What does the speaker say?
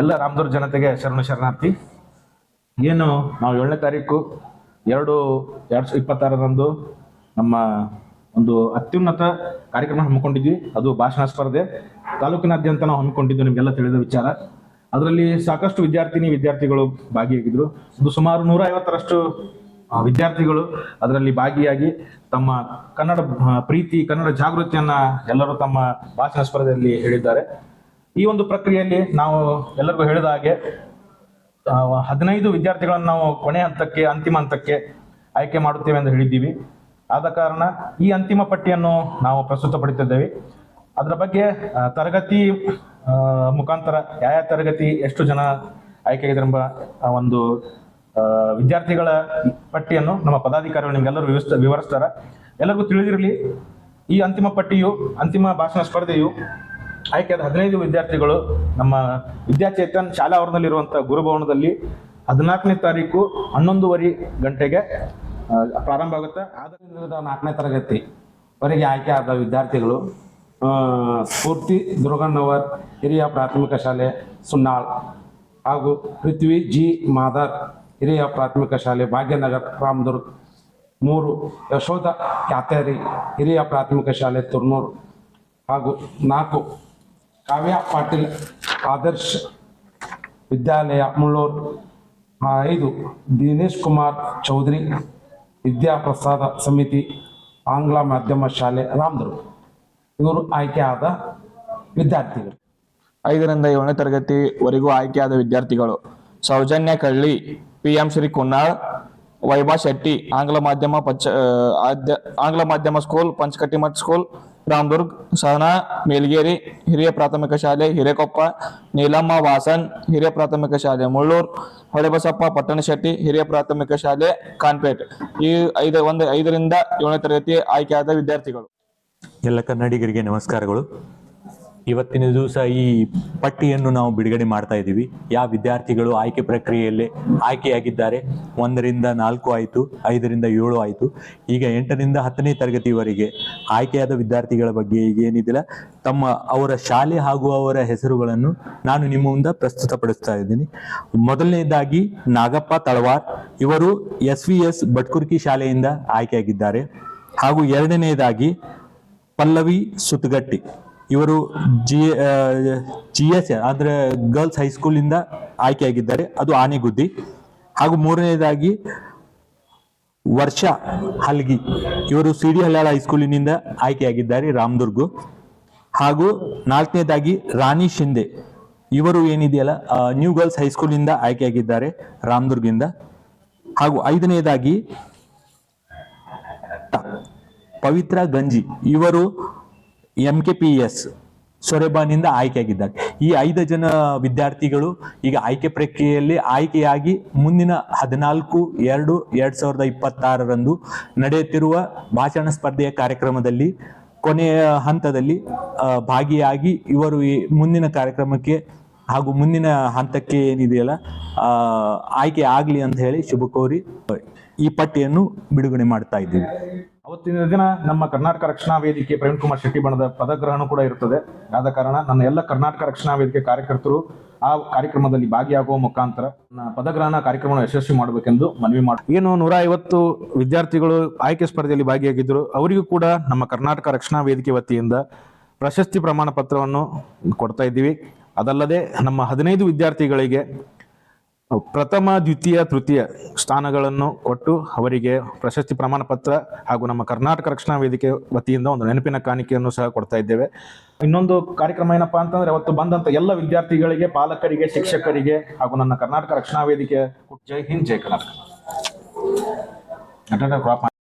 ಎಲ್ಲ ರಾಮದುರ್ಗ ಜನತೆಗೆ ಶರಣು ಶರಣಾರ್ಥಿ. ಏನು ನಾವು ಏಳನೇ ತಾರೀಕು ಎರಡು ಎರಡು ಸಾವಿರದ ಇಪ್ಪತ್ತಾರರಂದು ನಮ್ಮ ಒಂದು ಅತ್ಯುನ್ನತ ಕಾರ್ಯಕ್ರಮ ಹಮ್ಮಿಕೊಂಡಿದ್ವಿ. ಅದು ಭಾಷಣ ಸ್ಪರ್ಧೆ. ತಾಲೂಕಿನಾದ್ಯಂತ ನಾವು ಹಮ್ಮಿಕೊಂಡಿದ್ದು ನಿಮಗೆಲ್ಲ ತಿಳಿದ ವಿಚಾರ. ಅದರಲ್ಲಿ ಸಾಕಷ್ಟು ವಿದ್ಯಾರ್ಥಿನಿ ವಿದ್ಯಾರ್ಥಿಗಳು ಭಾಗಿಯಾಗಿದ್ರು. ಒಂದು ಸುಮಾರು ನೂರ ಐವತ್ತರಷ್ಟು ವಿದ್ಯಾರ್ಥಿಗಳು ಅದರಲ್ಲಿ ಭಾಗಿಯಾಗಿ ತಮ್ಮ ಕನ್ನಡ ಪ್ರೀತಿ, ಕನ್ನಡ ಜಾಗೃತಿಯನ್ನ ಎಲ್ಲರೂ ತಮ್ಮ ಭಾಷಣ ಸ್ಪರ್ಧೆಯಲ್ಲಿ ಹೇಳಿದ್ದಾರೆ. ಈ ಒಂದು ಪ್ರಕ್ರಿಯೆಯಲ್ಲಿ ನಾವು ಎಲ್ಲರಿಗೂ ಹೇಳಿದ ಹಾಗೆ ಹದಿನೈದು ವಿದ್ಯಾರ್ಥಿಗಳನ್ನು ನಾವು ಕೊನೆ ಹಂತಕ್ಕೆ, ಅಂತಿಮ ಹಂತಕ್ಕೆ ಆಯ್ಕೆ ಮಾಡುತ್ತೇವೆ ಎಂದು ಹೇಳಿದ್ದೀವಿ. ಆದ ಕಾರಣ ಈ ಅಂತಿಮ ಪಟ್ಟಿಯನ್ನು ನಾವು ಪ್ರಸ್ತುತಪಡಿಸಿದ್ದೇವೆ. ಅದರ ಬಗ್ಗೆ ತರಗತಿ ಮುಖಾಂತರ ಯಾವ ತರಗತಿ, ಎಷ್ಟು ಜನ ಆಯ್ಕೆ ಆ, ಒಂದು ವಿದ್ಯಾರ್ಥಿಗಳ ಪಟ್ಟಿಯನ್ನು ನಮ್ಮ ಪದಾಧಿಕಾರಿಗಳು ನಿಮ್ಗೆಲ್ಲರೂ ವಿವರಿಸ್ತ, ವಿವರಿಸ್ತಾರೆ. ಎಲ್ಲರಿಗೂ ತಿಳಿದಿರಲಿ, ಈ ಅಂತಿಮ ಪಟ್ಟಿಯು, ಅಂತಿಮ ಭಾಷಣ ಸ್ಪರ್ಧೆಯು ಆಯ್ಕೆಯಾದ ಹದಿನೈದು ವಿದ್ಯಾರ್ಥಿಗಳು ನಮ್ಮ ವಿದ್ಯಾಚೇತನ್ ಶಾಲಾ ಆವರಣದಲ್ಲಿರುವಂಥ ಗುರುಭವನದಲ್ಲಿ ಹದಿನಾಲ್ಕನೇ ತಾರೀಕು ಹನ್ನೊಂದುವರೆ ಗಂಟೆಗೆ ಪ್ರಾರಂಭ ಆಗುತ್ತೆ. ಆದ್ದರಿಂದ ನಾಲ್ಕನೇ ತರಗತಿ ವರೆಗೆ ಆಯ್ಕೆ ಆದ ವಿದ್ಯಾರ್ಥಿಗಳು ಸ್ಫೂರ್ತಿ ದುರ್ಗಣ್ಣವರ್ ಹಿರಿಯ ಪ್ರಾಥಮಿಕ ಶಾಲೆ ಸುನ್ನಾಳ್ ಹಾಗೂ ಪೃಥ್ವಿ ಜಿ ಮಾದರ್, ಹಿರಿಯ ಪ್ರಾಥಮಿಕ ಶಾಲೆ ಭಾಗ್ಯನಗರ್, ರಾಮದುರ್ಗ್. ಮೂರು, ಯಶೋಧ ಕ್ಯಾತೇರಿ, ಹಿರಿಯ ಪ್ರಾಥಮಿಕ ಶಾಲೆ ತುರ್ನೂರು ಹಾಗೂ ನಾಲ್ಕು ಕಾವ್ಯ ಪಾಟೀಲ್ ಆದರ್ಶ್ ವಿದ್ಯಾಲಯ ಮುಳ್ಳೂರ್. ಐದು, ದಿನೇಶ್ ಕುಮಾರ್ ಚೌಧರಿ ವಿದ್ಯಾಪ್ರಸಾದ ಸಮಿತಿ ಆಂಗ್ಲ ಮಾಧ್ಯಮ ಶಾಲೆ ರಾಮದುರ್ಗ. ಇವರು ಆಯ್ಕೆ ಆದ ವಿದ್ಯಾರ್ಥಿಗಳು. ಐದರಿಂದ ಏಳನೇ ತರಗತಿವರೆಗೂ ಆಯ್ಕೆಯಾದ ವಿದ್ಯಾರ್ಥಿಗಳು. ಸೌಜನ್ಯ ಕಳ್ಳಿ ಪಿ ಎಂ ಶ್ರೀ ಕುನ್ನಾಳ್, ವೈಭಾ ಶೆಟ್ಟಿ, ಆಂಗ್ಲ ಮಾಧ್ಯಮ ಪಂಚ ಆಂಗ್ಲ ಮಾಧ್ಯಮ ಸ್ಕೂಲ್ ಪಂಚಕಟ್ಟಿಮಠ್ ಸ್ಕೂಲ್ ರಾಮದುರ್ಗ್ ಸಹನಾ ಮೇಲ್ಗೇರಿ, ಹಿರಿಯ ಪ್ರಾಥಮಿಕ ಶಾಲೆ, ಹಿರೇಕೊಪ್ಪ, ನೀಲಮ್ಮ, ವಾಸನ್, ಹಿರಿಯ ಪ್ರಾಥಮಿಕ ಶಾಲೆ, ಮುಳ್ಳೂರ್, ಹೊಳೆಬಸಪ್ಪ, ಪಟ್ಟಣಶೆಟ್ಟಿ, ಹಿರಿಯ ಪ್ರಾಥಮಿಕ ಶಾಲೆ, ಕಾನ್ಪೇಟ್. ಈ ಐದು, ಒಂದು ಐದರಿಂದ ಏಳನೇ ತರಗತಿ ಆಯ್ಕೆಯಾದ ವಿದ್ಯಾರ್ಥಿಗಳು. ಎಲ್ಲ ಕನ್ನಡಿಗರಿಗೆ ನಮಸ್ಕಾರಗಳು. ಇವತ್ತಿನ ದಿವಸ ಈ ಪಟ್ಟಿಯನ್ನು ನಾವು ಬಿಡುಗಡೆ ಮಾಡ್ತಾ ಇದ್ದೀವಿ. ಯಾವ ವಿದ್ಯಾರ್ಥಿಗಳು ಆಯ್ಕೆ ಪ್ರಕ್ರಿಯೆಯಲ್ಲಿ ಆಯ್ಕೆಯಾಗಿದ್ದಾರೆ? ಒಂದರಿಂದ ನಾಲ್ಕು ಆಯಿತು, ಐದರಿಂದ ಏಳು ಆಯಿತು. ಈಗ ಎಂಟರಿಂದ ಹತ್ತನೇ ತರಗತಿವರೆಗೆ ಆಯ್ಕೆಯಾದ ವಿದ್ಯಾರ್ಥಿಗಳ ಬಗ್ಗೆ ಈಗ ಏನಿದಿಲ್ಲ. ತಮ್ಮ ಅವರ ಶಾಲೆ ಹಾಗೂ ಅವರ ಹೆಸರುಗಳನ್ನು ನಾನು ನಿಮ್ಮ ಮುಂದೆ ಪ್ರಸ್ತುತಪಡಿಸ್ತಾ ಇದ್ದೀನಿ. ಮೊದಲನೇದಾಗಿ ನಾಗಪ್ಪ ತಳವಾರ್. ಇವರು ಎಸ್ ವಿ ಎಸ್ ಬಟ್ಕುರ್ಕಿ ಶಾಲೆಯಿಂದ ಆಯ್ಕೆಯಾಗಿದ್ದಾರೆ. ಹಾಗೂ ಎರಡನೆಯದಾಗಿ ಪಲ್ಲವಿ ಸುತ್ತಗಟ್ಟಿ. ಇವರು ಜಿ ಜಿ ಎಸ್ ಅಂದ್ರೆ ಗರ್ಲ್ಸ್ ಹೈಸ್ಕೂಲಿಂದ ಆಯ್ಕೆಯಾಗಿದ್ದಾರೆ. ಅದು ಆನೆಗುದ್ದಿ. ಹಾಗೂ ಮೂರನೇದಾಗಿ ವರ್ಷ ಹಲ್ಗಿ. ಇವರು ಸಿ ಡಿ ಹಲ್ಲಾಳ ಹೈಸ್ಕೂಲಿನಿಂದ ಆಯ್ಕೆಯಾಗಿದ್ದಾರೆ ರಾಮದುರ್ಗು. ಹಾಗೂ ನಾಲ್ಕನೇದಾಗಿ ರಾಣಿ ಶಿಂದೆ. ಇವರು ಏನಿದೆಯಲ್ಲ ನ್ಯೂ ಗರ್ಲ್ಸ್ ಹೈಸ್ಕೂಲಿಂದ ಆಯ್ಕೆಯಾಗಿದ್ದಾರೆ ರಾಮದುರ್ಗಿಂದ. ಹಾಗೂ ಐದನೇದಾಗಿ ಪವಿತ್ರ ಗಂಜಿ. ಇವರು ಎಂ ಕೆ ಪಿ ಎಸ್ ಸೊರೆಬಾನಿಂದ ಆಯ್ಕೆಯಾಗಿದ್ದಾರೆ ಈ ಐದು ಜನ ವಿದ್ಯಾರ್ಥಿಗಳು ಈಗ ಆಯ್ಕೆ ಪ್ರಕ್ರಿಯೆಯಲ್ಲಿ ಆಯ್ಕೆಯಾಗಿ ಮುಂದಿನ ಹದಿನಾಲ್ಕು, ಎರಡು, ಎರಡ್ ಸಾವಿರದ ಇಪ್ಪತ್ತಾರರಂದು ನಡೆಯುತ್ತಿರುವ ಭಾಷಣ ಸ್ಪರ್ಧೆಯ ಕಾರ್ಯಕ್ರಮದಲ್ಲಿ, ಕೊನೆಯ ಹಂತದಲ್ಲಿ ಭಾಗಿಯಾಗಿ ಇವರು ಈ ಮುಂದಿನ ಕಾರ್ಯಕ್ರಮಕ್ಕೆ ಹಾಗೂ ಮುಂದಿನ ಹಂತಕ್ಕೆ ಏನಿದೆಯಲ್ಲ ಆಯ್ಕೆ ಆಗಲಿ ಅಂತ ಹೇಳಿ ಶುಭ ಕೋರಿ ಈ ಪಟ್ಟಿಯನ್ನು ಬಿಡುಗಡೆ ಮಾಡ್ತಾ ಇದ್ದೀವಿ. ಅವತ್ತಿನ ದಿನ ನಮ್ಮ ಕರ್ನಾಟಕ ರಕ್ಷಣಾ ವೇದಿಕೆ ಪ್ರವೀಣ್ ಕುಮಾರ್ ಶೆಟ್ಟಿ ಬಣದ ಪದಗ್ರಹಣ ಕೂಡ ಇರುತ್ತದೆ ಆದ ಕಾರಣ ನನ್ನ ಎಲ್ಲ ಕರ್ನಾಟಕ ರಕ್ಷಣಾ ವೇದಿಕೆ ಕಾರ್ಯಕರ್ತರು ಆ ಕಾರ್ಯಕ್ರಮದಲ್ಲಿ ಭಾಗಿಯಾಗುವ ಮುಖಾಂತರ ಪದಗ್ರಹಣ ಕಾರ್ಯಕ್ರಮವನ್ನು ಯಶಸ್ವಿ ಮಾಡಬೇಕೆಂದು ಮನವಿ ಮಾಡಿ ಏನು ನೂರ ವಿದ್ಯಾರ್ಥಿಗಳು ಆಯ್ಕೆ ಸ್ಪರ್ಧೆಯಲ್ಲಿ ಭಾಗಿಯಾಗಿದ್ದರು. ಅವರಿಗೂ ಕೂಡ ನಮ್ಮ ಕರ್ನಾಟಕ ರಕ್ಷಣಾ ವೇದಿಕೆ ವತಿಯಿಂದ ಪ್ರಶಸ್ತಿ ಪ್ರಮಾಣ ಪತ್ರವನ್ನು ಕೊಡ್ತಾ ಇದ್ದೀವಿ. ಅದಲ್ಲದೆ ನಮ್ಮ ಹದಿನೈದು ವಿದ್ಯಾರ್ಥಿಗಳಿಗೆ ಪ್ರಥಮ, ದ್ವಿತೀಯ, ತೃತೀಯ ಸ್ಥಾನಗಳನ್ನು ಕೊಟ್ಟು ಅವರಿಗೆ ಪ್ರಶಸ್ತಿ ಪ್ರಮಾಣ ಪತ್ರ ಹಾಗೂ ನಮ್ಮ ಕರ್ನಾಟಕ ರಕ್ಷಣಾ ವೇದಿಕೆ ವತಿಯಿಂದ ಒಂದು ನೆನಪಿನ ಕಾಣಿಕೆಯನ್ನು ಸಹ ಕೊಡ್ತಾ ಇದ್ದೇವೆ. ಇನ್ನೊಂದು ಕಾರ್ಯಕ್ರಮ ಏನಪ್ಪಾ ಅಂತಂದ್ರೆ ಅವತ್ತು ಬಂದಂತ ಎಲ್ಲ ವಿದ್ಯಾರ್ಥಿಗಳಿಗೆ, ಪಾಲಕರಿಗೆ, ಶಿಕ್ಷಕರಿಗೆ ಹಾಗೂ ನನ್ನ ಕರ್ನಾಟಕ ರಕ್ಷಣಾ ವೇದಿಕೆ ಜೈ ಹಿಂದ್, ಜೈ ಕರ್ನಾಟಕ.